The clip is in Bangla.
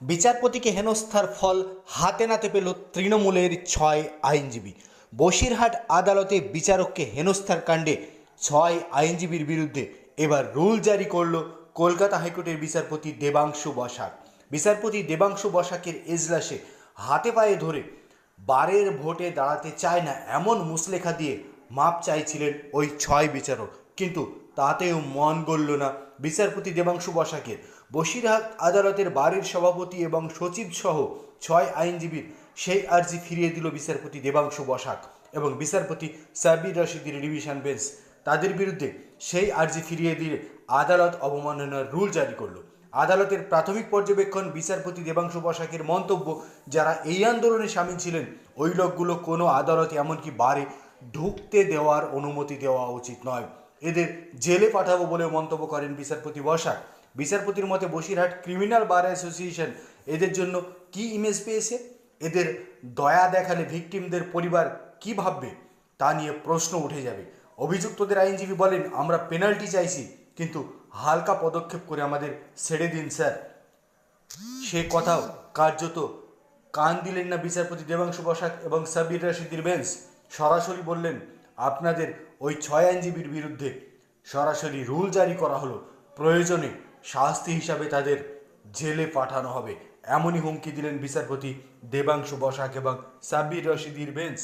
বিচারপতিকে হেনস্থার ফল হাতে নাতে পেল তৃণমূলের ছয় আইনজীবী। বসিরহাট আদালতে বিচারককে হেনস্থার কাণ্ডে ছয় আইনজীবীর বিরুদ্ধে এবার রুল জারি করল কলকাতা হাইকোর্টের বিচারপতি দেবাংশু বসাক। বিচারপতি দেবাংশু বসাকের এজলাসে হাতে পায়ে ধরে বারের ভোটে দাঁড়াতে চায় না এমন মুসলেখা দিয়ে মাপ চাইছিলেন ওই ছয় বিচারক। কিন্তু তাতেও মন গড়ল না বিচারপতি দেবাংশু বসাকের। বসিরহাট আদালতের বাড়ির সভাপতি এবং সচিব সহ ছয় আইনজীবীর সেই আর্জি ফিরিয়ে দিল বিচারপতি দেবাংশু বসাক এবং বিচারপতি সাবির রশিদের ডিভিশন বেঞ্চ। তাদের বিরুদ্ধে সেই আর্জি ফিরিয়ে দিয়ে আদালত অবমাননার রুল জারি করল। আদালতের প্রাথমিক পর্যবেক্ষণ বিচারপতি দেবাংশু বসাকের মন্তব্য, যারা এই আন্দোলনে সামিল ছিলেন, ওই লোকগুলো কোনো আদালতে এমনকি বারে ঢুকতে দেওয়ার অনুমতি দেওয়া উচিত নয়। এদের জেলে পাঠাবো বলে মন্তব্য করেন বিচারপতি বসাক বিচারপতির মতে বসিরহাট ক্রিমিনাল বার অ্যাসোসিয়েশন এদের জন্য কি ইমেজ পেয়েছে? এদের দয়া দেখালে ভিকটিমদের পরিবার কি ভাববে? তা নিয়ে প্রশ্ন উঠে যাবে। অভিযুক্তদের আইনজীবী বলেন, আমরা পেনাল্টি চাইছি, কিন্তু হালকা পদক্ষেপ করে আমাদের ছেড়ে দিন, স্যার। সে কথাও কার্যত কান দিলেন না বিচারপতি দেবাংশু বসাক এবং সাবির রাশিদির বেঞ্চ। সরাসরি বললেন আপনাদের ওই ছয় আইনজীবীর বিরুদ্ধে সরাসরি রুল জারি করা হলো। প্রয়োজনে শাস্তি হিসাবে তাদের জেলে পাঠানো হবে। এমনই হুমকি দিলেন বিচারপতি দেবাংশু বসাক এবং সাব্বির রশিদির বেঞ্চ।